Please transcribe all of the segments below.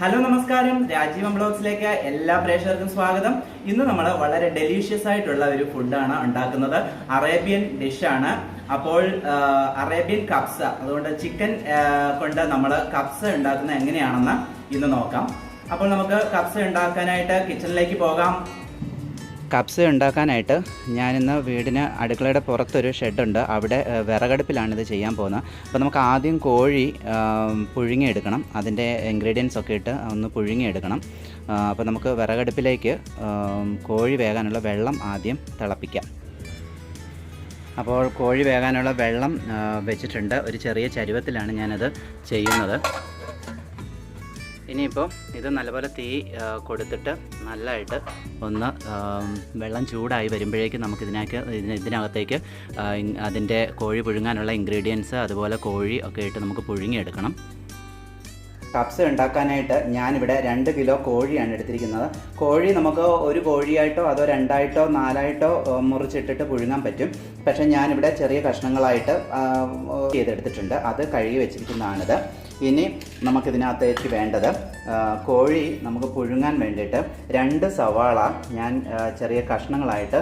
Hello നമസ്കാരം. രാജീവം ബ്ലോഗ്സിലേക്ക് എല്ലാ പ്രേക്ഷകർക്കും സ്വാഗതം. ഇന്ന് നമ്മൾ വളരെ ഡെലീഷ്യസ് ആയിട്ടുള്ള ഒരു ഫുഡാണ് ഉണ്ടാക്കുന്നത്. അറേബ്യൻ ഡിഷാണ് അപ്പോൾ അറേബ്യൻ കപ്സ അതുകൊണ്ട് ചിക്കൻ കൊണ്ട് നമ്മൾ കപ്സ ഉണ്ടാക്കുന്നത് എങ്ങനെയാണെന്ന് ഇന്ന് നോക്കാം. അപ്പോൾ നമുക്ക് കപ്സ ഉണ്ടാക്കാനായിട്ട് കിച്ചണിലേക്ക് പോകാം. കപ്സ ഉണ്ടാക്കാനായിട്ട് ഞാനിന്ന് വീടിന് അടുക്കളയുടെ പുറത്തൊരു ഷെഡുണ്ട്. അവിടെ വിറകടുപ്പിലാണിത് ചെയ്യാൻ പോകുന്നത്. അപ്പോൾ നമുക്ക് ആദ്യം കോഴി പുഴുങ്ങിയെടുക്കണം. അതിന്റെ ഇൻഗ്രീഡിയൻസ് ഒക്കെ ഇട്ട് ഒന്ന് പുഴുങ്ങിയെടുക്കണം. അപ്പോൾ നമുക്ക് വിറകടുപ്പിലേക്ക് കോഴി വേകാനുള്ള വെള്ളം ആദ്യം തിളപ്പിക്കാം. അപ്പോൾ കോഴി വേകാനുള്ള വെള്ളം വെച്ചിട്ടുണ്ട്. ഒരു ചെറിയ ചരുവത്തിലാണ് ഞാനത് ചെയ്യുന്നത്. ഇനിയിപ്പോൾ ഇത് നല്ലപോലെ തീ കൊടുത്തിട്ട് നല്ലതായിട്ട് ഒന്ന് വെള്ളം ചൂടായി വരുമ്പോഴേക്കും നമുക്ക് ഇതിനകത്ത് ഇതിന- ഇതിനകത്തേക്ക് അതിന്റെ കോഴി പുഴുങ്ങാനുള്ള ഇൻഗ്രീഡിയൻസ് അതുപോലെ കോഴി ഒക്കെ ഇട്ട് നമുക്ക് പുഴുങ്ങിയെടുക്കണം. കപ്സ് ഉണ്ടാക്കാനായിട്ട് ഞാനിവിടെ രണ്ട് കിലോ കോഴിയാണ് എടുത്തിരിക്കുന്നത്. കോഴി നമുക്ക് ഒരു കോഴിയായിട്ടോ അതോ രണ്ടായിട്ടോ നാലായിട്ടോ മുറിച്ചിട്ടിട്ട് പുഴുങ്ങാൻ പറ്റും. പക്ഷേ ഞാനിവിടെ ചെറിയ കഷ്ണങ്ങളായിട്ട് ചെയ്തെടുത്തിട്ടുണ്ട്. അത് കഴുകി വെച്ചിരിക്കുന്നതാണിത്. ഇനി നമുക്കിതിനകത്തേക്ക് വേണ്ടത് കോഴി നമുക്ക് പുഴുങ്ങാൻ വേണ്ടിയിട്ട് രണ്ട് സവാള ഞാൻ ചെറിയ കഷ്ണങ്ങളായിട്ട്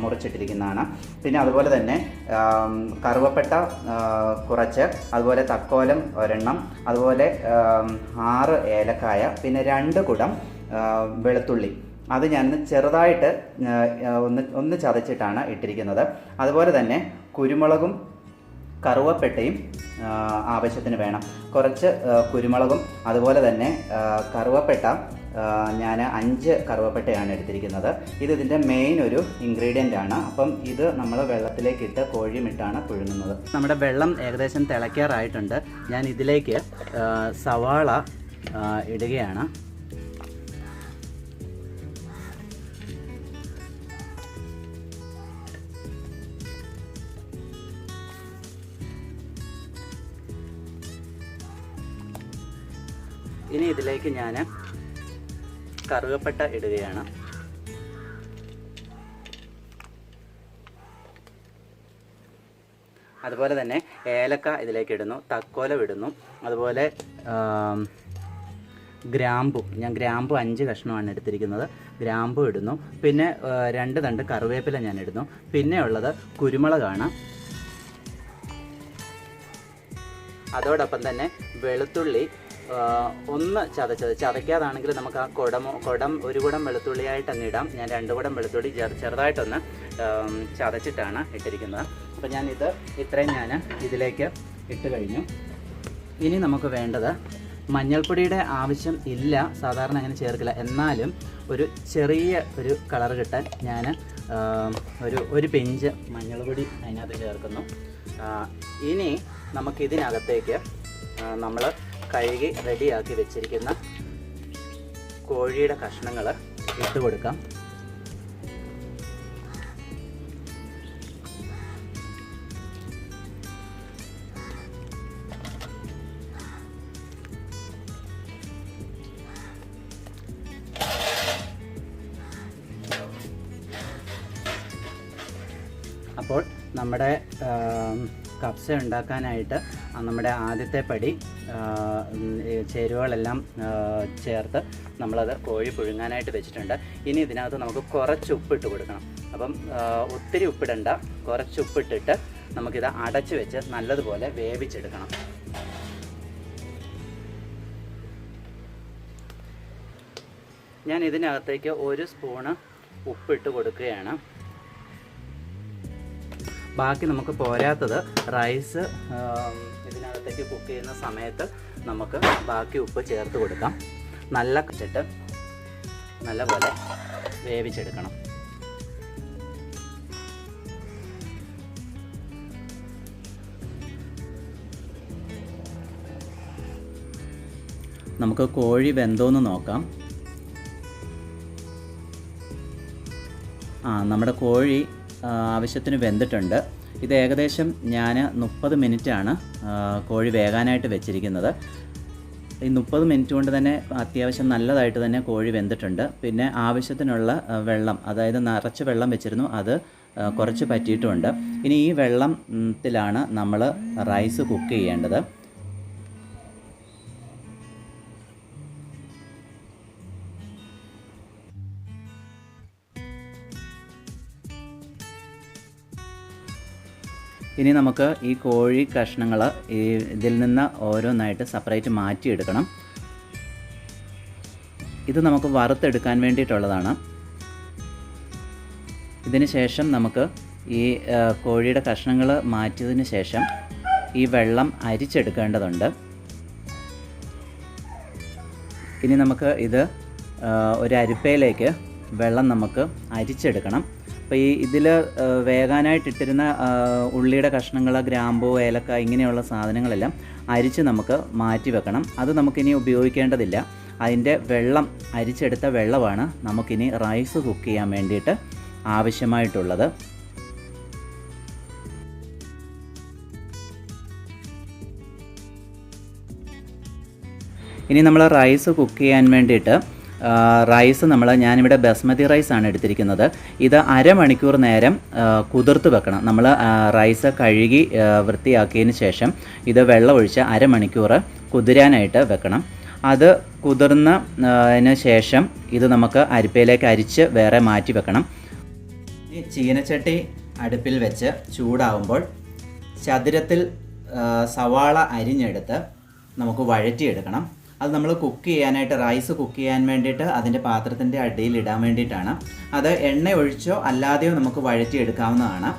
മുറിച്ചിട്ടിരിക്കുന്നതാണ്. പിന്നെ അതുപോലെ തന്നെ കറുവപ്പെട്ട കുറച്ച് അതുപോലെ തക്കോലം ഒരെണ്ണം അതുപോലെ ആറ് ഏലക്കായ പിന്നെ രണ്ട് കുടം വെളുത്തുള്ളി. അത് ഞാൻ ചെറുതായിട്ട് ഒന്ന് ഒന്ന് ചതച്ചിട്ടാണ് ഇട്ടിരിക്കുന്നത്. അതുപോലെ തന്നെ കുരുമുളകും കറുവപ്പട്ടയും ആവശ്യത്തിന് വേണം. കുറച്ച് കുരുമുളകും അതുപോലെ തന്നെ കറുവപ്പെട്ട ഞാൻ അഞ്ച് കറുവപ്പട്ടയാണ് എടുത്തിരിക്കുന്നത്. ഇത് ഇതിന്റെ മെയിൻ ഒരു ഇൻഗ്രീഡിയന്റ് ആണ്. അപ്പം ഇത് നമ്മൾ വെള്ളത്തിലേക്ക് ഇട്ട് കോഴിയും ഇട്ടാണ് പുഴുങ്ങുന്നത്. നമ്മുടെ വെള്ളം ഏകദേശം തിളയ്ക്കാറായിട്ടുണ്ട്. ഞാൻ ഇതിലേക്ക് സവാള ഇടുകയാണ്. ഇതിലേക്ക് ഞാൻ കറുകപ്പട്ട ഇടുകയാണ്. അതുപോലെ തന്നെ ഏലക്ക ഇതിലേക്ക് ഇടുന്നു തക്കോലം ഇടുന്നു അതുപോലെ ഗ്രാമ്പും. ഞാൻ ഗ്രാമ്പു അഞ്ച് കഷ്ണമാണ് എടുത്തിരിക്കുന്നത്. ഗ്രാമ്പു ഇടുന്നു. പിന്നെ രണ്ട് തണ്ട് കറിവേപ്പില ഞാൻ ഇടുന്നു. പിന്നെ ഉള്ളത് കുരുമുളകാണ്. അതോടൊപ്പം തന്നെ വെളുത്തുള്ളി ഒന്ന് ചതച്ചത് ചതയ്ക്കാതാണെങ്കിൽ നമുക്ക് ആ കുടമോ കുടം ഒരു കുടം വെളുത്തുള്ളിയായിട്ട് അങ്ങ് ഇടാം. ഞാൻ രണ്ട് കുടം വെളുത്തുള്ളി ചെറു ചെറുതായിട്ടൊന്ന് ചതച്ചിട്ടാണ് ഇട്ടിരിക്കുന്നത്. അപ്പോൾ ഞാനിത് ഇത് ഇത്രയും ഞാൻ ഇതിലേക്ക് ഇട്ട് കഴിഞ്ഞു. ഇനി നമുക്ക് വേണ്ടത് മഞ്ഞൾപ്പൊടിയുടെ ആവശ്യം ഇല്ല. സാധാരണ അങ്ങനെ ചേർക്കില്ല. എന്നാലും ഒരു ചെറിയ ഒരു കളർ കിട്ടാൻ ഞാൻ ഒരു ഒരു പിഞ്ച് മഞ്ഞൾപ്പൊടി അതിനകത്ത് ചേർക്കുന്നു. ഇനി നമുക്കിതിനകത്തേക്ക് നമ്മൾ കഴുകി റെഡിയാക്കി വെച്ചിരിക്കുന്ന കോഴിയുടെ കഷ്ണങ്ങൾ ഇട്ട് കൊടുക്കാം. അപ്പോൾ നമ്മുടെ കപ്സ ഉണ്ടാക്കാനായിട്ട് നമ്മുടെ ആദ്യത്തെ പടി ചേരുവകളെല്ലാം ചേർത്ത് നമ്മളത് കോഴി പുഴുങ്ങാനായിട്ട് വെച്ചിട്ടുണ്ട്. ഇനി ഇതിനകത്ത് നമുക്ക് കുറച്ച് ഉപ്പിട്ട് കൊടുക്കണം. അപ്പം ഒത്തിരി ഉപ്പിടണ്ട. കുറച്ച് ഉപ്പിട്ടിട്ട് നമുക്കിത് അടച്ച് വെച്ച് നല്ലതുപോലെ വേവിച്ചെടുക്കണം. ഞാൻ ഇതിനകത്തേക്ക് ഒരു സ്പൂണ് ഉപ്പിട്ട് കൊടുക്കുകയാണ്. ബാക്കി നമുക്ക് പോരാത്തത് റൈസ് ഇതിനകത്തേക്ക് കുക്ക് ചെയ്യുന്ന സമയത്ത് നമുക്ക് ബാക്കി ഉപ്പ് ചേർത്ത് കൊടുക്കാം. നല്ല വെച്ചിട്ട് നല്ലപോലെ വേവിച്ചെടുക്കണം. നമുക്ക് കോഴി വെന്തോന്ന് നോക്കാം. ആ നമ്മുടെ കോഴി ആവശ്യത്തിന് വെന്തിട്ടുണ്ട്. ഇത് ഏകദേശം ഞാൻ മുപ്പത് മിനിറ്റാണ് കോഴി വേകാനായിട്ട് വെച്ചിരിക്കുന്നത്. ഈ മുപ്പത് മിനിറ്റ് കൊണ്ട് തന്നെ അത്യാവശ്യം നല്ലതായിട്ട് തന്നെ കോഴി വെന്തിട്ടുണ്ട്. പിന്നെ ആവശ്യത്തിനുള്ള വെള്ളം അതായത് നിറച്ച് വെള്ളം വെച്ചിരുന്നു അത് കുറച്ച് പറ്റിയിട്ടുമുണ്ട് ഇനി ഈ വെള്ളത്തിലാണ് നമ്മൾ റൈസ് കുക്ക് ചെയ്യേണ്ടത്. ഇനി നമുക്ക് ഈ കോഴി കഷ്ണങ്ങൾ ഈ ഇതിൽ നിന്ന് ഓരോന്നായിട്ട് സെപ്പറേറ്റ് മാറ്റിയെടുക്കണം. ഇത് നമുക്ക് വറുത്തെടുക്കാൻ വേണ്ടിയിട്ടുള്ളതാണ്. ഇതിന് ശേഷം നമുക്ക് ഈ കോഴിയുടെ കഷ്ണങ്ങൾ മാറ്റിയതിന് ശേഷം ഈ വെള്ളം അരിച്ചെടുക്കേണ്ടതുണ്ട്. ഇനി നമുക്ക് ഇത് ഒരു അരിപ്പയിലേക്ക് വെള്ളം നമുക്ക് അരിച്ചെടുക്കണം. അപ്പോൾ ഈ ഇതിൽ വേകാനായിട്ടിട്ടിരുന്ന ഉള്ളിയുടെ കഷ്ണങ്ങൾ ഗ്രാമ്പൂ ഏലക്ക ഇങ്ങനെയുള്ള സാധനങ്ങളെല്ലാം അരിച്ച് നമുക്ക് മാറ്റി വെക്കണം. അത് നമുക്കിനി ഉപയോഗിക്കേണ്ടതില്ല. അതിന്റെ വെള്ളം അരിച്ചെടുത്ത വെള്ളമാണ് നമുക്കിനി റൈസ് കുക്ക് ചെയ്യാൻ വേണ്ടിയിട്ട് ആവശ്യമായിട്ടുള്ളത്. ഇനി നമ്മൾ റൈസ് കുക്ക് ചെയ്യാൻ വേണ്ടിയിട്ട് റൈസ് നമ്മൾ ഞാനിവിടെ ബസ്മതി റൈസ് ആണ് എടുത്തിരിക്കുന്നത്. ഇത് അരമണിക്കൂർ നേരം കുതിർത്ത് വെക്കണം. നമ്മൾ റൈസ് കഴുകി വൃത്തിയാക്കിയതിന് ശേഷം ഇത് വെള്ളമൊഴിച്ച് അരമണിക്കൂർ കുതിരാനായിട്ട് വെക്കണം. അത് കുതിർന്നതിന് ശേഷം ഇത് നമുക്ക് അരിപ്പയിലേക്ക് അരിച്ച് വേറെ മാറ്റി വെക്കണം. ഈ ചീനച്ചട്ടി അടുപ്പിൽ വെച്ച് ചൂടാവുമ്പോൾ ചതുരത്തിൽ സവാള അരിഞ്ഞെടുത്ത് നമുക്ക് വഴറ്റിയെടുക്കണം. അത് നമ്മൾ കുക്ക് ചെയ്യാനായിട്ട് റൈസ് കുക്ക് ചെയ്യാൻ വേണ്ടിയിട്ട് അതിന്റെ പാത്രത്തിന്റെ അടിയിൽ ഇടാൻ വേണ്ടിയിട്ടാണ്. അത് എണ്ണ ഒഴിച്ചോ അല്ലാതെയോ നമുക്ക് വഴറ്റിയെടുക്കാവുന്നതാണ്.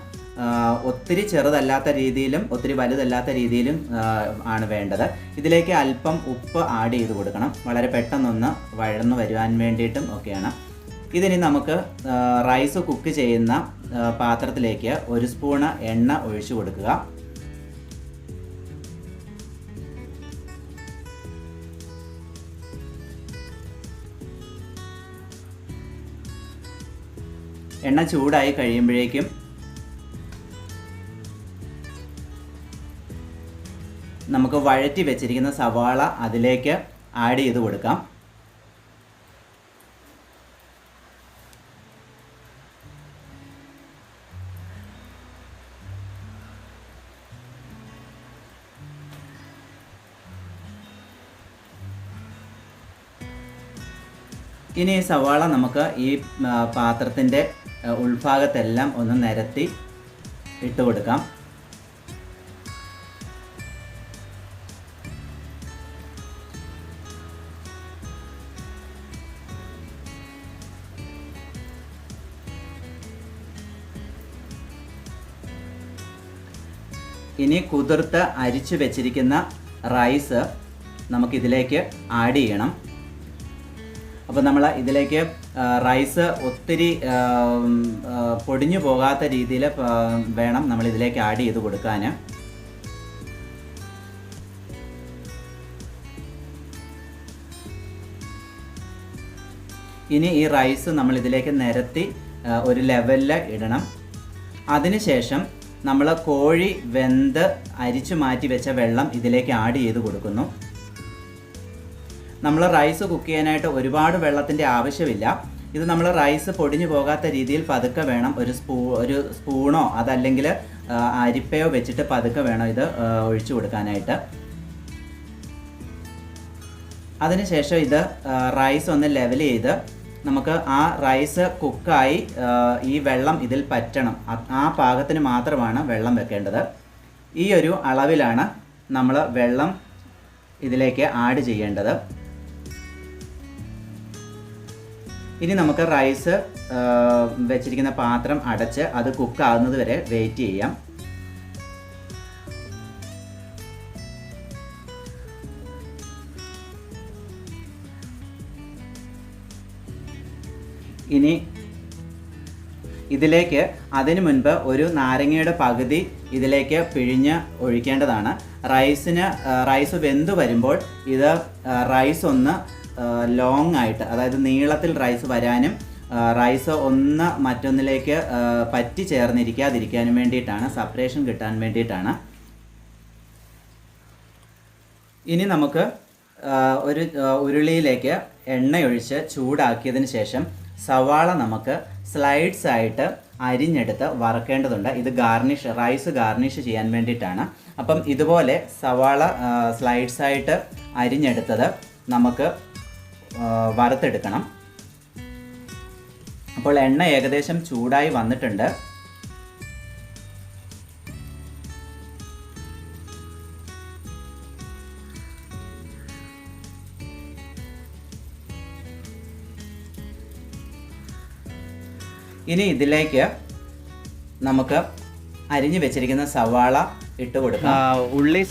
ഒത്തിരി ചെറുതല്ലാത്ത രീതിയിലും ഒത്തിരി വലുതല്ലാത്ത രീതിയിലും ആണ് വേണ്ടത്. ഇതിലേക്ക് അല്പം ഉപ്പ് ആഡ് ചെയ്ത് കൊടുക്കണം. വളരെ പെട്ടെന്നൊന്ന് വഴന്നു വരുവാൻ വേണ്ടിയിട്ടും ഒക്കെയാണ്. ഇതിനി നമുക്ക് റൈസ് കുക്ക് ചെയ്യുന്ന പാത്രത്തിലേക്ക് ഒരു സ്പൂണ് എണ്ണ ഒഴിച്ചു കൊടുക്കുക. എണ്ണ ചൂടായി കഴിയുമ്പോഴേക്കും നമുക്ക് വഴറ്റി വെച്ചിരിക്കുന്ന സവാള അതിലേക്ക് ആഡ് ചെയ്ത് കൊടുക്കാം. ഇനി ഈ സവാള നമുക്ക് ഈ പാത്രത്തിന്റെ ഉൾഭാഗത്തെല്ലാം ഒന്ന് നിരത്തി ഇട്ട് കൊടുക്കാം. ഇനി കുതിർത്ത് അരിച്ചു വെച്ചിരിക്കുന്ന റൈസ് നമുക്കിതിലേക്ക് ആഡ് ചെയ്യണം. അപ്പോൾ നമ്മൾ ഇതിലേക്ക് റൈസ് ഒത്തിരി പൊടിഞ്ഞു പോകാത്ത രീതിയിൽ വേണം നമ്മൾ ഇതിലേക്ക് ആഡ് ചെയ്ത് കൊടുക്കാൻ. ഇനി ഈ റൈസ് നമ്മൾ ഇതിലേക്ക് നിരത്തി ഒരു ലെവലിൽ ഇടണം. അതിനുശേഷം നമ്മൾ കോഴി വെന്ത് അരിച്ചു മാറ്റി വെച്ച വെള്ളം ഇതിലേക്ക് ആഡ് ചെയ്ത് കൊടുക്കുന്നു. നമ്മൾ റൈസ് കുക്ക് ചെയ്യാനായിട്ട് ഒരുപാട് വെള്ളത്തിന്റെ ആവശ്യമില്ല. ഇത് നമ്മൾ റൈസ് പൊടിഞ്ഞു പോകാത്ത രീതിയിൽ പതുക്കെ വേണം. ഒരു സ്പൂ ഒരു സ്പൂണോ അതല്ലെങ്കിൽ അരിപ്പയോ വെച്ചിട്ട് പതുക്കെ വേണം ഇത് ഒഴിച്ചു കൊടുക്കാനായിട്ട്. അതിനുശേഷം ഇത് റൈസ് ഒന്ന് ലെവൽ ചെയ്ത് നമുക്ക് ആ റൈസ് കുക്കായി ഈ വെള്ളം ഇതിൽ പറ്റണം. ആ പാകത്തിന് മാത്രമാണ് വെള്ളം വെക്കേണ്ടത്. ഈ ഒരു അളവിലാണ് നമ്മൾ വെള്ളം ഇതിലേക്ക് ആഡ് ചെയ്യേണ്ടത്. ഇനി നമുക്ക് റൈസ് വെച്ചിരിക്കുന്ന പാത്രം അടച്ച് അത് കുക്കാവുന്നത് വരെ വെയിറ്റ് ചെയ്യാം. ഇനി ഇതിലേക്ക് അതിനു മുൻപ് ഒരു നാരങ്ങയുടെ പകുതി ഇതിലേക്ക് പിഴിഞ്ഞ് ഒഴിക്കേണ്ടതാണ്. റൈസിന് റൈസ് വെന്ത് വരുമ്പോൾ ഇത് റൈസ് ഒന്ന് ലോങ് ആയിട്ട് അതായത് നീളത്തിൽ റൈസ് വരാനും റൈസ് ഒന്ന് മറ്റൊന്നിലേക്ക് പറ്റി ചേർന്നിരിക്കാതിരിക്കാനും വേണ്ടിയിട്ടാണ് സപ്പറേഷൻ കിട്ടാൻ വേണ്ടിയിട്ടാണ്. ഇനി നമുക്ക് ഒരു ഉരുളിയിലേക്ക് എണ്ണയൊഴിച്ച് ചൂടാക്കിയതിന് ശേഷം സവാള നമുക്ക് സ്ലൈഡ്സ് ആയിട്ട് അരിഞ്ഞെടുത്ത് വറക്കേണ്ടതുണ്ട്. ഇത് ഗാർണിഷ് റൈസ് ഗാർണിഷ് ചെയ്യാൻ വേണ്ടിയിട്ടാണ്. അപ്പം ഇതുപോലെ സവാള സ്ലൈഡ്സ് ആയിട്ട് അരിഞ്ഞെടുത്തത് നമുക്ക് വറുത്തെടുക്കണം. അപ്പോൾ എണ്ണ ഏകദേശം ചൂടായി വന്നിട്ടുണ്ട്. ഇനി ഇതിലേക്ക് നമുക്ക് അരിഞ്ഞു വെച്ചിരിക്കുന്ന സവാള ഇട്ട് കൊടുക്കാം. ഉള്ളി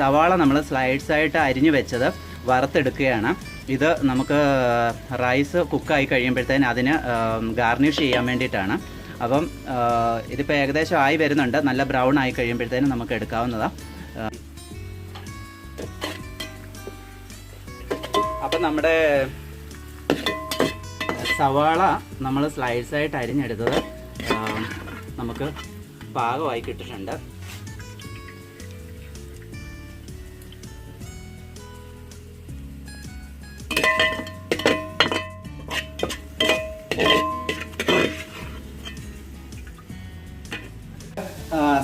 സവാള നമ്മൾ സ്ലൈഡ്സ് ആയിട്ട് അരിഞ്ഞു വെച്ചത് വറുത്തെടുക്കുകയാണ്. ഇത് നമുക്ക് റൈസ് കുക്കായി കഴിയുമ്പോഴത്തേന് അതിന് ഗാർണിഷ് ചെയ്യാൻ വേണ്ടിയിട്ടാണ്. അപ്പം ഇതിപ്പോൾ ഏകദേശം ആയി വരുന്നുണ്ട്. നല്ല ബ്രൗൺ ആയി കഴിയുമ്പോഴത്തേന് നമുക്ക് എടുക്കാവുന്നതാണ് അപ്പം നമ്മുടെ സവാള നമ്മൾ സ്ലൈസായിട്ട് അരിഞ്ഞെടുത്തത് നമുക്ക് പാകമായി കിട്ടിയിട്ടുണ്ട്.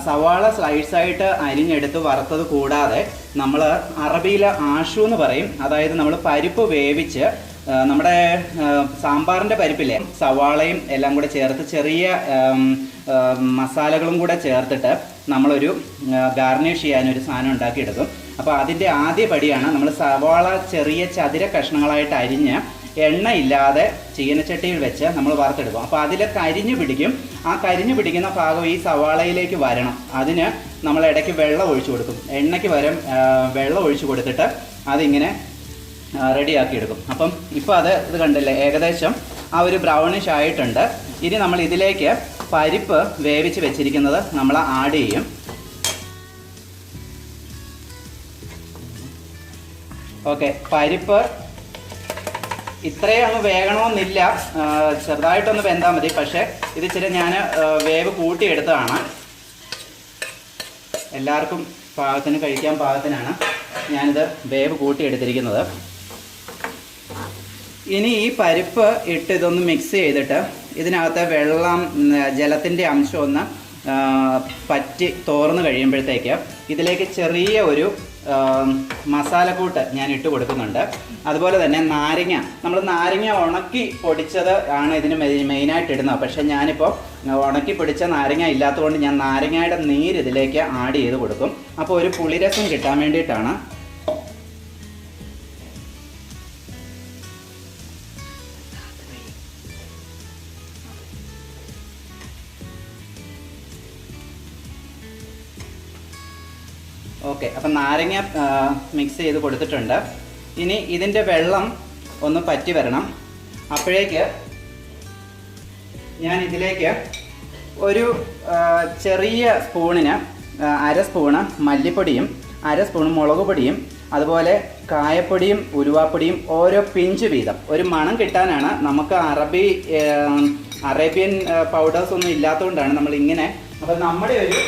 സവാള സ്ലൈസ് ആയിട്ട് അരിഞ്ഞെടുത്ത് വറുത്തത് കൂടാതെ നമ്മൾ അറബിയിൽ ആഷു എന്ന് പറയും. അതായത് നമ്മൾ പരിപ്പ് വേവിച്ച് നമ്മുടെ സാമ്പാറിന്റെ പരിപ്പില്ലേ സവാളയും എല്ലാം കൂടെ ചേർത്ത് ചെറിയ മസാലകളും കൂടെ ചേർത്തിട്ട് നമ്മളൊരു ഗാർണിഷ് ചെയ്യാനൊരു സാധനം ഉണ്ടാക്കിയെടുക്കും. അപ്പോൾ അതിന്റെ ആദ്യ പടിയാണ് നമ്മൾ സവാള ചെറിയ ചതുര കഷ്ണങ്ങളായിട്ട് അരിഞ്ഞ് എണ്ണയില്ലാതെ ചീനച്ചട്ടിയിൽ വെച്ച് നമ്മൾ വറുത്തെടുക്കും. അപ്പോൾ അതിൽ കരിഞ്ഞു പിടിക്കും. ആ കരിഞ്ഞു പിടിക്കുന്ന ഭാഗം ഈ സവാളയിലേക്ക് വരണം. അതിന് നമ്മൾ ഇടയ്ക്ക് വെള്ളം ഒഴിച്ചു കൊടുക്കും. എണ്ണയ്ക്ക് ആ, വെള്ളം ഒഴിച്ചു കൊടുത്തിട്ട് അതിങ്ങനെ റെഡിയാക്കി എടുക്കും. അപ്പം ഇപ്പോൾ അത് ഇത് കണ്ടില്ലേ? ഏകദേശം ആ ഒരു ബ്രൗണിഷ് ആയിട്ടുണ്ട്. ഇനി നമ്മൾ ഇതിലേക്ക് പരിപ്പ് വേവിച്ച് വെച്ചിരിക്കുന്നത് നമ്മൾ ആഡ് ചെയ്യും. ഓക്കെ. പരിപ്പ് ഇത്രയും അങ്ങ് വേകണമെന്നില്ല. ആ, ചെറുതായിട്ടൊന്ന് വെന്താൽ മതി. പക്ഷേ ഇത് ഇച്ചിരി ഞാൻ വേവ് കൂട്ടിയെടുത്തതാണ്. എല്ലാവർക്കും പാകത്തിന് കഴിക്കാൻ പാകത്തിനാണ് ഞാനിത് വേവ് കൂട്ടിയെടുത്തിരിക്കുന്നത്. ഇനി ഈ പരിപ്പ് ഇട്ട് ഇതൊന്ന് മിക്സ് ചെയ്തിട്ട് ഇതിനകത്തെ വെള്ളം ജലത്തിന്റെ അംശം ഒന്ന് പറ്റി തോർന്ന് കഴിയുമ്പോഴത്തേക്ക് ഇതിലേക്ക് ചെറിയ ഒരു മസാലക്കൂട്ട് ഞാൻ ഇട്ട് കൊടുക്കുന്നുണ്ട്. അതുപോലെ തന്നെ നാരങ്ങ. നമ്മൾ നാരങ്ങ ഉണക്കി പൊടിച്ചത് ആണ് ഇതിന് മെയിനായിട്ട് ഇടുന്നത്. പക്ഷേ ഞാനിപ്പോൾ ഉണക്കി പൊടിച്ച നാരങ്ങ ഇല്ലാത്തതുകൊണ്ട് ഞാൻ നാരങ്ങയുടെ നീര് ഇതിലേക്ക് ആഡ് ചെയ്ത് കൊടുക്കും. അപ്പോൾ ഒരു പുളിരസം കിട്ടാൻ വേണ്ടിയിട്ടാണ് ഓക്കെ അപ്പം നാരങ്ങ മിക്സ് ചെയ്ത് കൊടുത്തിട്ടുണ്ട്. ഇനി ഇതിന്റെ വെള്ളം ഒന്ന് പറ്റി വരണം. അപ്പോഴേക്ക് ഞാൻ ഇതിലേക്ക് ഒരു ചെറിയ സ്പൂണിന് അര സ്പൂണ് മല്ലിപ്പൊടിയും അര സ്പൂൺ മുളക് പൊടിയും അതുപോലെ കായപ്പൊടിയും ഉരുവാപ്പൊടിയും ഓരോ പിഞ്ച് വീതം. ഒരു മണം കിട്ടാനാണ് നമുക്ക് അറബി അറേബ്യൻ പൗഡേഴ്സ് ഒന്നും ഇല്ലാത്തതുകൊണ്ടാണ് നമ്മൾ ഇങ്ങനെ അപ്പോൾ നമ്മുടെ ഒരു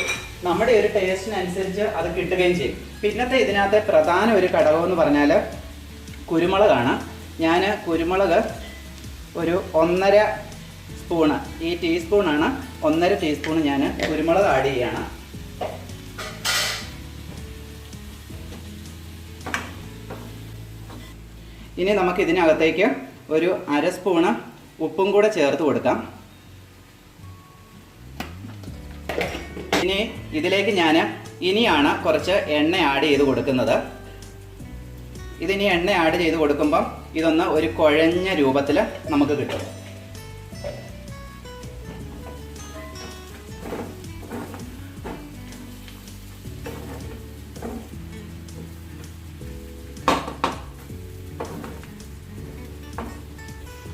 നമ്മുടെ ഒരു ടേസ്റ്റിനനുസരിച്ച് അത് കിട്ടുകയും ചെയ്യും. പിന്നത്തെ ഇതിനകത്തെ പ്രധാന ഒരു ഘടകം എന്ന് പറഞ്ഞാൽ കുരുമുളകാണ്. ഞാൻ കുരുമുളക് ഒരു ഒന്നര സ്പൂണ് ഈ ടീസ്പൂണാണ് ഒന്നര ടീസ്പൂൺ ഞാൻ കുരുമുളക് ആഡ് ചെയ്യാണ്. ഇനി നമുക്ക് ഇതിനകത്തേക്ക് ഒരു അര സ്പൂണ് ഉപ്പും കൂടെ ചേർത്ത് കൊടുക്കാം. ഇനി ഇതിലേക്ക് ഞാൻ ഇനിയാണ് കുറച്ച് എണ്ണ ആഡ് ചെയ്ത് കൊടുക്കുന്നത്. ഇതിനി എണ്ണ ആഡ് ചെയ്ത് കൊടുക്കുമ്പം ഇതൊന്ന് ഒരു കുഴഞ്ഞ രൂപത്തിൽ നമുക്ക് കിട്ടും.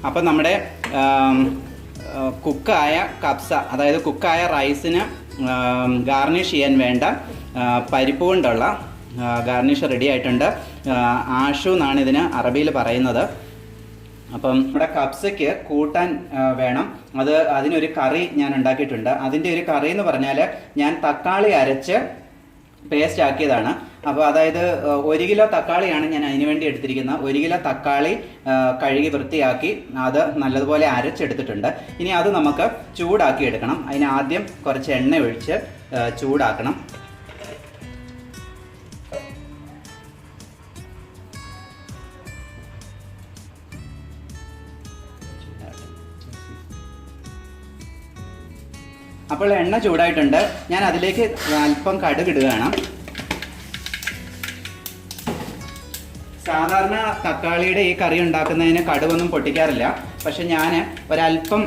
അപ്പം നമ്മുടെ കുക്കായ കപ്സ അതായത് കുക്കായ റൈസിന് ഗാർണിഷ് ചെയ്യാൻ വേണ്ട പരിപ്പ് കൊണ്ടുള്ള ഗാർണിഷ് റെഡി ആയിട്ടുണ്ട്. ആഷു എന്നാണ് ഇതിന് അറബിയിൽ പറയുന്നത്. അപ്പം നമ്മുടെ കപ്സയ്ക്ക് കൂട്ടാൻ വേണം. അത് അതിനൊരു കറി ഞാൻ ഉണ്ടാക്കിയിട്ടുണ്ട്. അതിന്റെ ഒരു കറി എന്ന് പറഞ്ഞാൽ ഞാൻ തക്കാളി അരച്ച് പേസ്റ്റ് ആക്കിയതാണ്. അപ്പോൾ അതായത് ഒരു കിലോ തക്കാളിയാണ് ഞാൻ അതിന് വേണ്ടി എടുത്തിരിക്കുന്നത്. ഒരു കിലോ തക്കാളി കഴുകി വൃത്തിയാക്കി അത് നല്ലതുപോലെ അരച്ചെടുത്തിട്ടുണ്ട്. ഇനി അത് നമുക്ക് ചൂടാക്കി എടുക്കണം. അതിന് ആദ്യം കുറച്ച് എണ്ണ ഒഴിച്ച് ചൂടാക്കണം. അപ്പോൾ എണ്ണ ചൂടായിട്ടുണ്ട്. ഞാൻ അതിലേക്ക് അല്പം കടുക് ഇടുകയാണ് സാധാരണ തക്കാളിയുടെ ഈ കറി ഉണ്ടാക്കുന്നതിന് കടുവൊന്നും പൊട്ടിക്കാറില്ല. പക്ഷെ ഞാൻ ഒരല്പം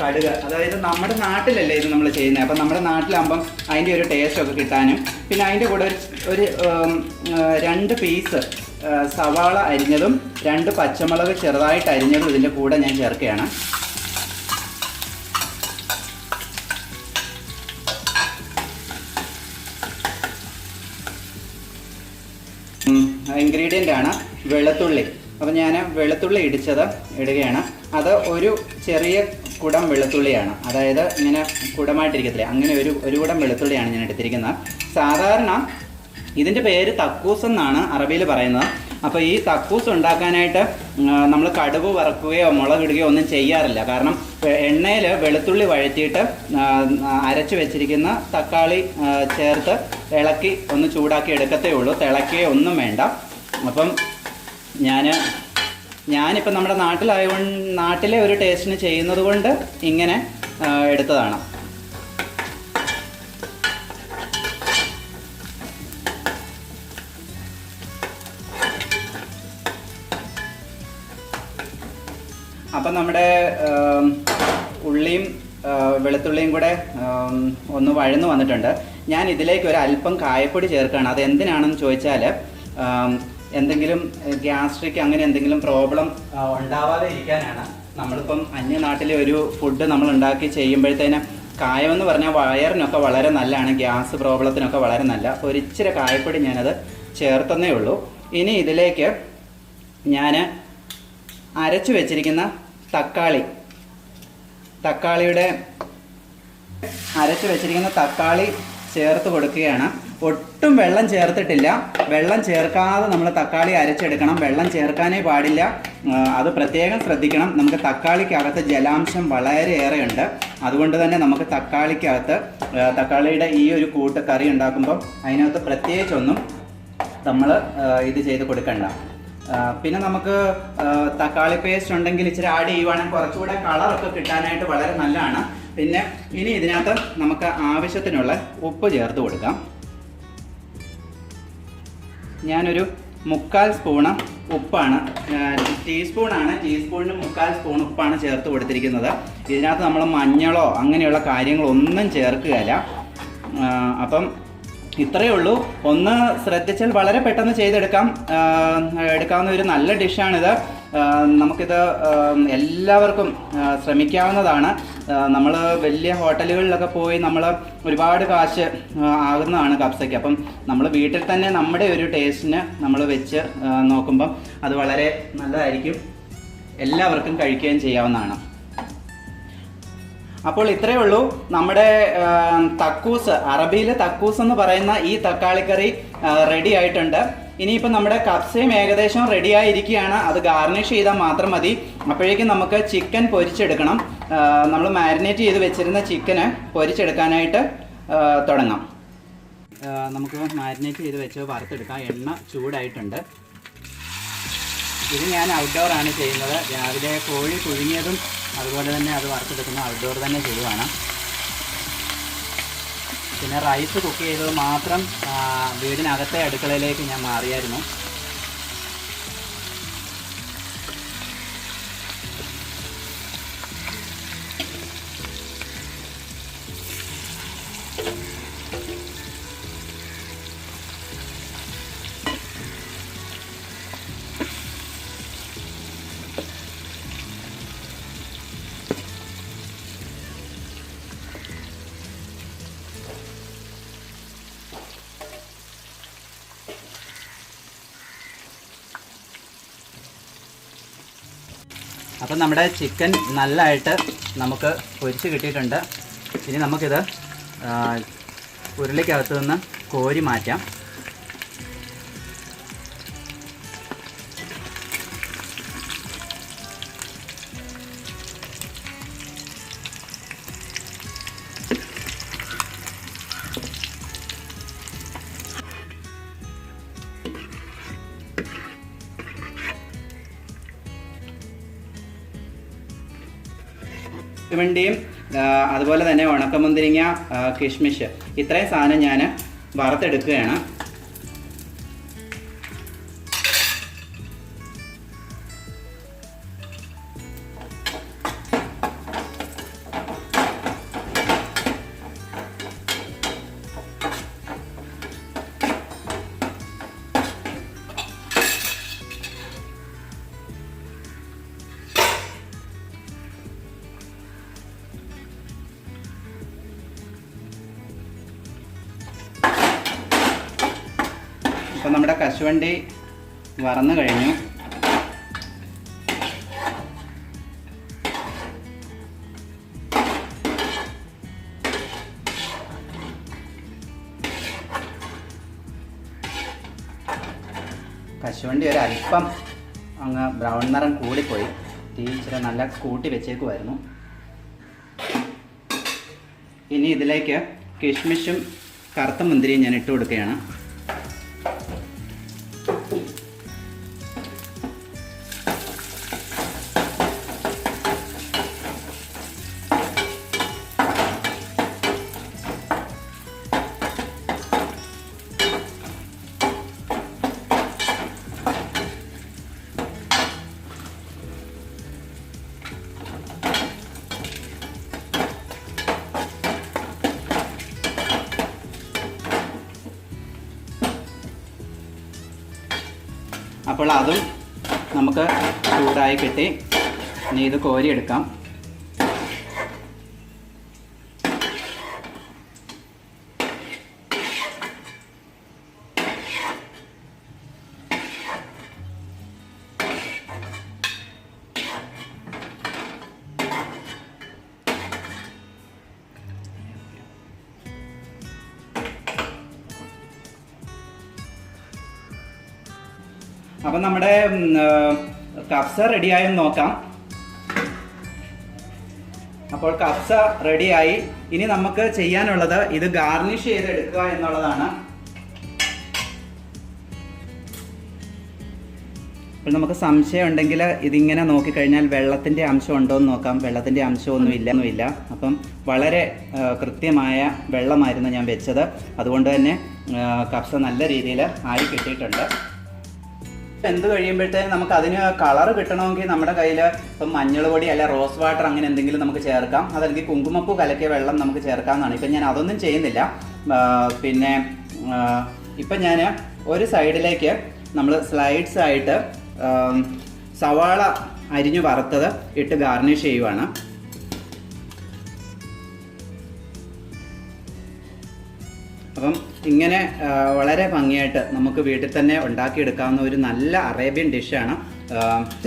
കടുക് അതായത് നമ്മുടെ നാട്ടിലല്ലേ ഇത് നമ്മൾ ചെയ്യുന്നത്. അപ്പം നമ്മുടെ നാട്ടിലാകുമ്പം അതിന്റെ ഒരു ടേസ്റ്റ് ഒക്കെ കിട്ടാനും. പിന്നെ അതിന്റെ കൂടെ ഒരു രണ്ട് പീസ് സവാള അരിഞ്ഞതും രണ്ട് പച്ചമുളക് ചെറുതായിട്ട് അരിഞ്ഞതും ഇതിന്റെ കൂടെ ഞാൻ ചേർക്കുകയാണ്. ഇൻഗ്രീഡിയന്റ് ആണ് വെളുത്തുള്ളി. അപ്പോൾ ഞാൻ വെളുത്തുള്ളി ഇടിച്ചത് ഇടുകയാണ്. അത് ഒരു ചെറിയ കുടം വെളുത്തുള്ളിയാണ്. അതായത് ഇങ്ങനെ കുടമായിട്ടിരിക്കത്തില്ലേ? അങ്ങനെ ഒരു ഒരു കുടം വെളുത്തുള്ളിയാണ് ഞാൻ എടുത്തിരിക്കുന്നത്. സാധാരണ ഇതിന്റെ പേര് തക്കൂസ് എന്നാണ് അറബിയിൽ പറയുന്നത്. അപ്പോൾ ഈ തക്കൂസ് ഉണ്ടാക്കാനായിട്ട് നമ്മൾ കടുവ് വറക്കുകയോ മുളകിടുകയോ ഒന്നും ചെയ്യാറില്ല. കാരണം എണ്ണയിൽ വെളുത്തുള്ളി വഴറ്റിയിട്ട് അരച്ചു വെച്ചിരിക്കുന്ന തക്കാളി ചേർത്ത് ഇളക്കി ഒന്ന് ചൂടാക്കി എടുക്കത്തേ ഉള്ളൂ. തിളക്കുകയോ ഒന്നും വേണ്ട. അപ്പം ഞാൻ ഞാനിപ്പോൾ നമ്മുടെ നാട്ടിലായതുകൊണ്ട് നാട്ടിലെ ഒരു ടേസ്റ്റിന് ചെയ്യുന്നത് കൊണ്ട് ഇങ്ങനെ എടുത്തതാണ്. അപ്പം നമ്മുടെ ഉള്ളിയും വെളുത്തുള്ളിയും കൂടെ ഒന്ന് വഴന്നു വന്നിട്ടുണ്ട്. ഞാൻ ഇതിലേക്ക് ഒരു അല്പം കായപ്പൊടി ചേർക്കുകയാണ്. അത് എന്തിനാണെന്ന് ചോദിച്ചാൽ എന്തെങ്കിലും ഗ്യാസ്ട്രിക് അങ്ങനെ എന്തെങ്കിലും പ്രോബ്ലം ഉണ്ടാവാതെ ഇരിക്കാനാണ്. നമ്മളിപ്പം അന്യനാട്ടിലെ ഒരു ഫുഡ് നമ്മൾ ഉണ്ടാക്കി ചെയ്യുമ്പോഴത്തേന് കായമെന്ന് പറഞ്ഞാൽ വയറിനൊക്കെ വളരെ നല്ലതാണ് ഗ്യാസ് പ്രോബ്ലത്തിനൊക്കെ വളരെ നല്ല. അപ്പോൾ ഒരു ഇച്ചിരി കായപ്പൊടി ഞാനത് ചേർത്തന്നേ ഉള്ളൂ. ഇനി ഇതിലേക്ക് ഞാൻ അരച്ചു വെച്ചിരിക്കുന്ന തക്കാളി തക്കാളിയുടെ അരച്ചു വെച്ചിരിക്കുന്ന തക്കാളി ചേർത്ത് കൊടുക്കുകയാണ്. ഒട്ടും വെള്ളം ചേർത്തിട്ടില്ല. വെള്ളം ചേർക്കാതെ നമ്മൾ തക്കാളി അരച്ചെടുക്കണം. വെള്ളം ചേർക്കാനേ പാടില്ല. അത് പ്രത്യേകം ശ്രദ്ധിക്കണം. നമുക്ക് തക്കാളിക്കകത്ത് ജലാംശം വളരെയേറെയുണ്ട്. അതുകൊണ്ട് തന്നെ നമുക്ക് തക്കാളിക്കകത്ത് തക്കാളിയുടെ ഈ ഒരു കൂട്ട് കറി ഉണ്ടാക്കുമ്പോൾ അതിനകത്ത് പ്രത്യേകിച്ചൊന്നും നമ്മൾ ഇത് ചെയ്ത് കൊടുക്കണ്ട. പിന്നെ നമുക്ക് തക്കാളി പേസ്റ്റ് ഉണ്ടെങ്കിൽ ഇച്ചിരി ആഡ് ചെയ്യുവാണെങ്കിൽ കുറച്ചുകൂടെ കളറൊക്കെ കിട്ടാനായിട്ട് വളരെ നല്ലതാണ്. പിന്നെ ഇനി ഇതിനകത്ത് നമുക്ക് ആവശ്യത്തിനുള്ള ഉപ്പ് ചേർത്ത് കൊടുക്കാം. ഞാനൊരു മുക്കാൽ സ്പൂണ് ഉപ്പാണ്. ടീസ്പൂണാണ്. ടീസ്പൂണിന് മുക്കാൽ സ്പൂൺ ഉപ്പാണ് ചേർത്ത് കൊടുത്തിരിക്കുന്നത്. ഇതിനകത്ത് നമ്മൾ മഞ്ഞളോ അങ്ങനെയുള്ള കാര്യങ്ങളൊന്നും ചേർക്കുകയില്ല. അപ്പം ഇത്രയേ ഉള്ളൂ. ഒന്ന് ശ്രദ്ധിച്ചാൽ വളരെ പെട്ടെന്ന് ചെയ്തെടുക്കാം. എടുക്കാവുന്ന ഒരു നല്ല ഡിഷാണിത്. നമുക്കിത് എല്ലാവർക്കും ശ്രമിക്കാവുന്നതാണ്. നമ്മൾ വലിയ ഹോട്ടലുകളിലൊക്കെ പോയി നമ്മൾ ഒരുപാട് കാശ് ആകുന്നതാണ് കപ്സയ്ക്ക് അപ്പം നമ്മൾ വീട്ടിൽ തന്നെ നമ്മുടെ ഒരു ടേസ്റ്റിന് നമ്മൾ വെച്ച് നോക്കുമ്പം അത് വളരെ നല്ലതായിരിക്കും. എല്ലാവർക്കും കഴിക്കുകയും ചെയ്യാവുന്നതാണ്. അപ്പോൾ ഇത്രയേ ഉള്ളൂ. നമ്മുടെ തക്കൂസ് അറബിയിൽ തക്കൂസ് എന്ന് പറയുന്ന ഈ തക്കാളിക്കറി റെഡി ആയിട്ടുണ്ട്. ഇനിയിപ്പോൾ നമ്മുടെ കപ്സയും ഏകദേശം റെഡി ആയിരിക്കുകയാണ്. അത് ഗാർണിഷ് ചെയ്താൽ മാത്രം മതി. അപ്പോഴേക്കും നമുക്ക് ചിക്കൻ പൊരിച്ചെടുക്കണം. നമ്മൾ മാരിനേറ്റ് ചെയ്ത് വെച്ചിരുന്ന ചിക്കന് പൊരിച്ചെടുക്കാനായിട്ട് തുടങ്ങാം. നമുക്ക് മാരിനേറ്റ് ചെയ്ത് വെച്ച് വറുത്തെടുക്കാം. എണ്ണ ചൂടായിട്ടുണ്ട്. ഇത് ഞാൻ ഔട്ട്ഡോർ ആണ് ചെയ്യുന്നത്. രാവിലെ കോഴി പുഴുങ്ങിയതും അതുപോലെ തന്നെ അത് വറുത്തെടുക്കുന്ന ഔട്ട്ഡോർ തന്നെ ചെയ്യുവാണ്. പിന്നെ റൈസ് കുക്ക് ചെയ്തത് മാത്രം വീടിനകത്തെ അടുക്കളയിലേക്ക് ഞാൻ മാറിയായിരുന്നു. അപ്പം നമ്മുടെ ചിക്കൻ നല്ലതായിട്ട് നമുക്ക് പൊരിച്ച് കിട്ടിയിട്ടുണ്ട്. ഇനി നമുക്കിത് ഉരുളിക്കകത്ത് നിന്ന് കോരി മാറ്റാം. വെണ്ടിയും അതുപോലെ തന്നെ ഉണക്കമുന്തിരിങ്ങ കിഷ്മിഷ്. ഇത്രയും സാധനം ഞാൻ വറുത്തെടുക്കുകയാണ്. കശുവണ്ടി ഒരു അല്പം അങ്ങ് ബ്രൗൺ നിറം കൂടിപ്പോയി. തീ ഇച്ചിരി നല്ല കൂട്ടി വെച്ചേക്കുമായിരുന്നു ഇനി ഇതിലേക്ക് കിഷ്മിഷും കറുത്ത മുന്തിരിയും ഞാൻ ഇട്ട് കൊടുക്കുകയാണ് നമുക്ക് ചൂടായി കിട്ടി. ഇനി ഇത് കോരിയെടുക്കാം. കപ്സ റെഡിയായെന്ന് നോക്കാം. അപ്പോൾ കപ്സ റെഡിയായി ഇനി നമുക്ക് ചെയ്യാനുള്ളത് ഇത് ഗാർണിഷ് ചെയ്തെടുക്കുക എന്നുള്ളതാണ്. അപ്പോൾ നമുക്ക് സംശയം ഉണ്ടെങ്കിൽ ഇതിങ്ങനെ നോക്കിക്കഴിഞ്ഞാൽ വെള്ളത്തിന്റെ അംശം ഉണ്ടോ എന്ന് നോക്കാം. വെള്ളത്തിന്റെ അംശമൊന്നും ഇല്ല ഒന്നുമില്ല അപ്പം വളരെ കൃത്യമായ വെള്ളമായിരുന്നു ഞാൻ വെച്ചത്. അതുകൊണ്ട് തന്നെ കപ്സ നല്ല രീതിയിൽ ആയി കിട്ടിയിട്ടുണ്ട്. എന്ത് കഴിയുമ്പോഴത്തേക്കും നമുക്ക് അതിന് കളർ കിട്ടണമെങ്കിൽ നമ്മുടെ കയ്യിൽ ഇപ്പം മഞ്ഞൾ പൊടി അല്ല റോസ് വാട്ടർ അങ്ങനെ എന്തെങ്കിലും നമുക്ക് ചേർക്കാം. അതല്ലെങ്കിൽ കുങ്കുമപ്പൂ കലക്കിയ വെള്ളം നമുക്ക് ചേർക്കാമെന്നാണ് ഇപ്പം ഞാൻ അതൊന്നും ചെയ്യുന്നില്ല. പിന്നെ ഇപ്പം ഞാൻ ഒരു സൈഡിലേക്ക് നമ്മൾ സ്ലൈഡ്സ് ആയിട്ട് സവാള അരിഞ്ഞു വറുത്തത് ഇട്ട് ഗാർണിഷ് ചെയ്യുവാണ്. അപ്പം ഇങ്ങനെ വളരെ ഭംഗിയായിട്ട് നമുക്ക് വീട്ടിൽ തന്നെ ഉണ്ടാക്കിയെടുക്കാവുന്ന ഒരു നല്ല അറേബ്യൻ ഡിഷാണ്.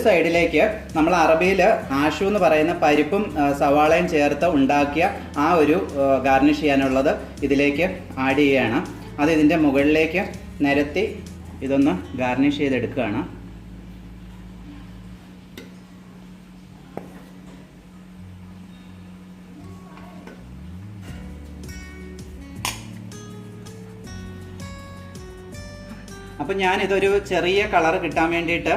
സൈഡിലേക്ക് നമ്മൾ അറബിയിൽ ആഷു എന്ന് പറയുന്ന പരിപ്പും സവാളയും ചേർത്ത് ഉണ്ടാക്കിയ ആ ഒരു ഗാർണിഷ് ചെയ്യാനുള്ളത് ഇതിലേക്ക് ആഡ് ചെയ്യുകയാണ് അത് ഇതിന്റെ മുകളിലേക്ക് നിരത്തി ഇതൊന്ന് ഗാർണിഷ് ചെയ്തെടുക്കുകയാണ്. അപ്പം ഞാനിതൊരു ചെറിയ കളർ കിട്ടാൻ വേണ്ടിയിട്ട്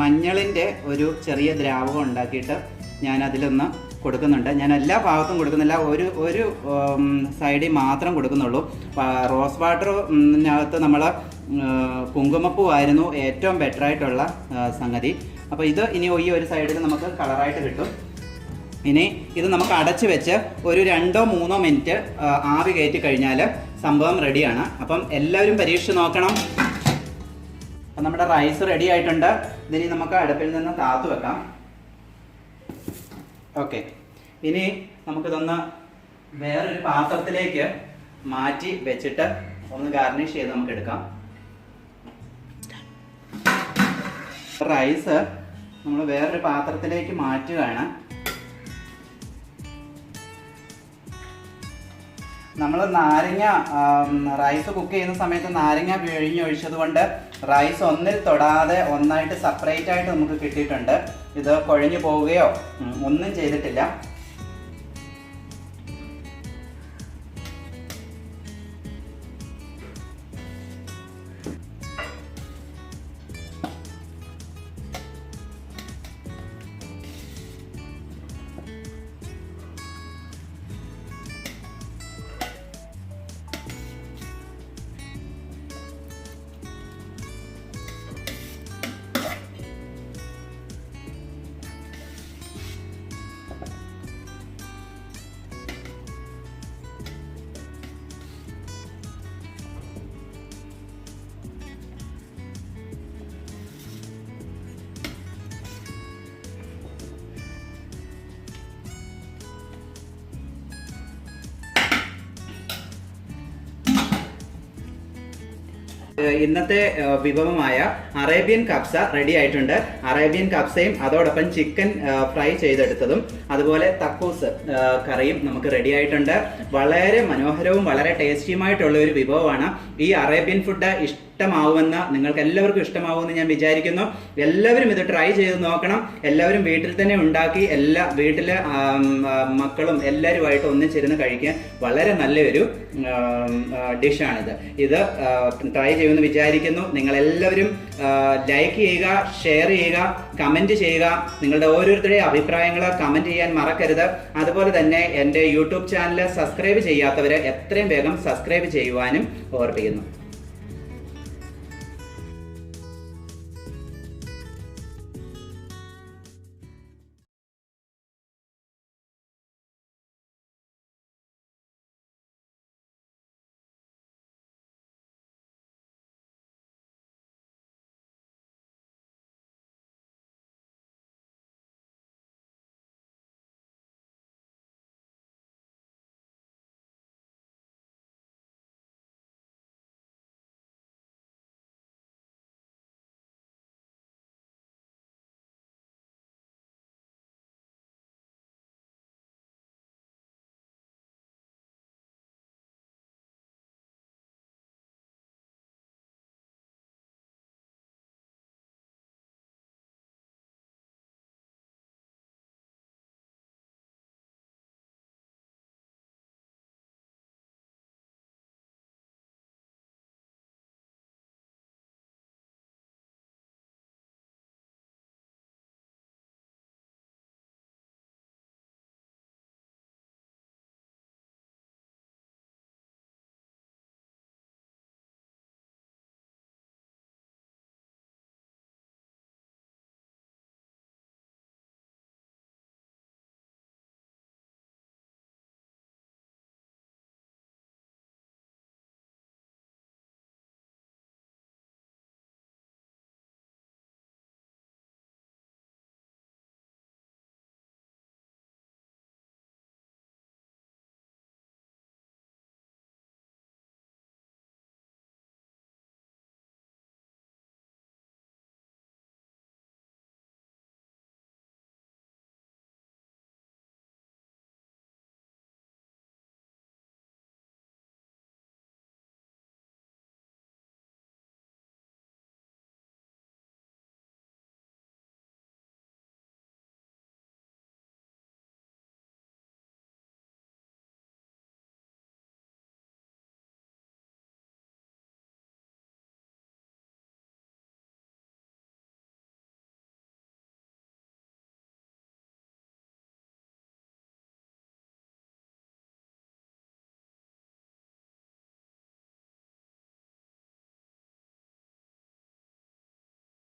മഞ്ഞളിന്റെ ഒരു ചെറിയ ദ്രാവകം ഉണ്ടാക്കിയിട്ട് ഞാൻ അതിലൊന്ന് കൊടുക്കുന്നുണ്ട്. ഞാൻ എല്ലാ ഭാഗത്തും കൊടുക്കുന്നില്ല ഒരു ഒരു സൈഡിൽ മാത്രം കൊടുക്കുന്നുള്ളൂ. റോസ് വാട്ടറിനകത്ത് നമ്മൾ കുങ്കുമപ്പൂവായിരുന്നു ഏറ്റവും ബെറ്റർ ആയിട്ടുള്ള സംഗതി. അപ്പോൾ ഇത് ഇനി ഈ ഒരു സൈഡിൽ നമുക്ക് കളറായിട്ട് കിട്ടും. ഇനി ഇത് നമുക്ക് അടച്ചു വെച്ച് ഒരു രണ്ടോ മൂന്നോ മിനിറ്റ് ആവി കയറ്റി കഴിഞ്ഞാൽ സംഭവം റെഡിയാണ് അപ്പം എല്ലാവരും പരീക്ഷിച്ച് നോക്കണം. അപ്പം നമ്മുടെ റൈസ് റെഡി ആയിട്ടുണ്ട്. ഇതിനി നമുക്ക് അടുപ്പിൽ നിന്ന് താത്തു വെക്കാം. ഓക്കെ ഇനി നമുക്കിതൊന്ന് വേറൊരു പാത്രത്തിലേക്ക് മാറ്റി വെച്ചിട്ട് ഒന്ന് ഗാർണിഷ് ചെയ്ത് നമുക്ക് എടുക്കാം റൈസ് നമ്മൾ വേറൊരു പാത്രത്തിലേക്ക് മാറ്റുകയാണ്. നമ്മൾ നാരങ്ങ റൈസ് കുക്ക് ചെയ്യുന്ന സമയത്ത് നാരങ്ങ പിഴിഞ്ഞൊഴിച്ചത് കൊണ്ട് റൈസ് ഒന്നിൽ തൊടാതെ ഒന്നായിട്ട് സെപ്പറേറ്റ് ആയിട്ട് നമുക്ക് കിട്ടിയിട്ടുണ്ട്. ഇത് കുഴഞ്ഞു പോവുകയോ ഒന്നും ചെയ്തിട്ടില്ല. ഇന്നത്തെ വിഭവമായ അറേബ്യൻ കപ്സ റെഡി ആയിട്ടുണ്ട്. അറേബ്യൻ കപ്സയും അതോടൊപ്പം ചിക്കൻ ഫ്രൈ ചെയ്തെടുത്തതും അതുപോലെ തക്കൂസ് കറിയും നമുക്ക് റെഡി ആയിട്ടുണ്ട്. വളരെ മനോഹരവും വളരെ ടേസ്റ്റിയുമായിട്ടുള്ള ഒരു വിഭവമാണ് ഈ അറേബ്യൻ ഫുഡ് ഇഷ്ടമാവുമെന്ന് നിങ്ങൾക്ക് എല്ലാവർക്കും ഇഷ്ടമാവുമെന്ന് ഞാൻ വിചാരിക്കുന്നു. എല്ലാവരും ഇത് ട്രൈ ചെയ്ത് നോക്കണം. എല്ലാവരും വീട്ടിൽ തന്നെ ഉണ്ടാക്കി എല്ലാ വീട്ടിലെ മക്കളും എല്ലാവരുമായിട്ട് ഒന്നിച്ചിരുന്ന് കഴിക്കാൻ വളരെ നല്ലൊരു ഡിഷാണിത്. ഇത് ട്രൈ ചെയ്യുമെന്ന് വിചാരിക്കുന്നു. നിങ്ങൾ എല്ലാവരും ലൈക്ക് ചെയ്യുക ഷെയർ ചെയ്യുക കമന്റ് ചെയ്യുക. നിങ്ങളുടെ ഓരോരുത്തരുടെയും അഭിപ്രായങ്ങൾ കമന്റ് ചെയ്യാൻ മറക്കരുത്. അതുപോലെ തന്നെ എന്റെ യൂട്യൂബ് ചാനൽ സബ്സ്ക്രൈബ് ചെയ്യാത്തവർ എത്രയും വേഗം സബ്സ്ക്രൈബ് ചെയ്യുവാനും ഓർപ്പിക്കുന്നു.